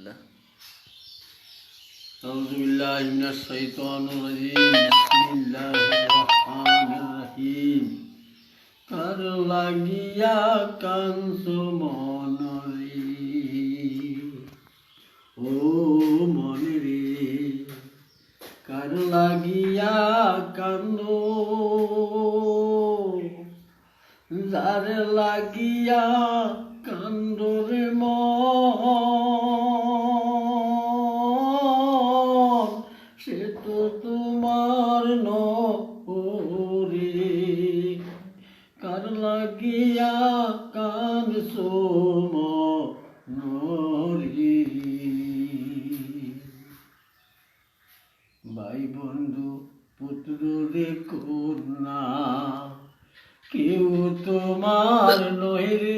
الله أعوذ بالله من الشيطان الرجيم بسم الله الرحمن الرحيم কার লাগিয়া কাঞ্চ মনরে ও মনরে কার লাগিয়া কান্দো যার লাগিয়া কান্দরে তোমার নূরে কার লাগিয়া কান সোম ভাই বন্ধু পুত্র দেখো না কেউ তোমার নহির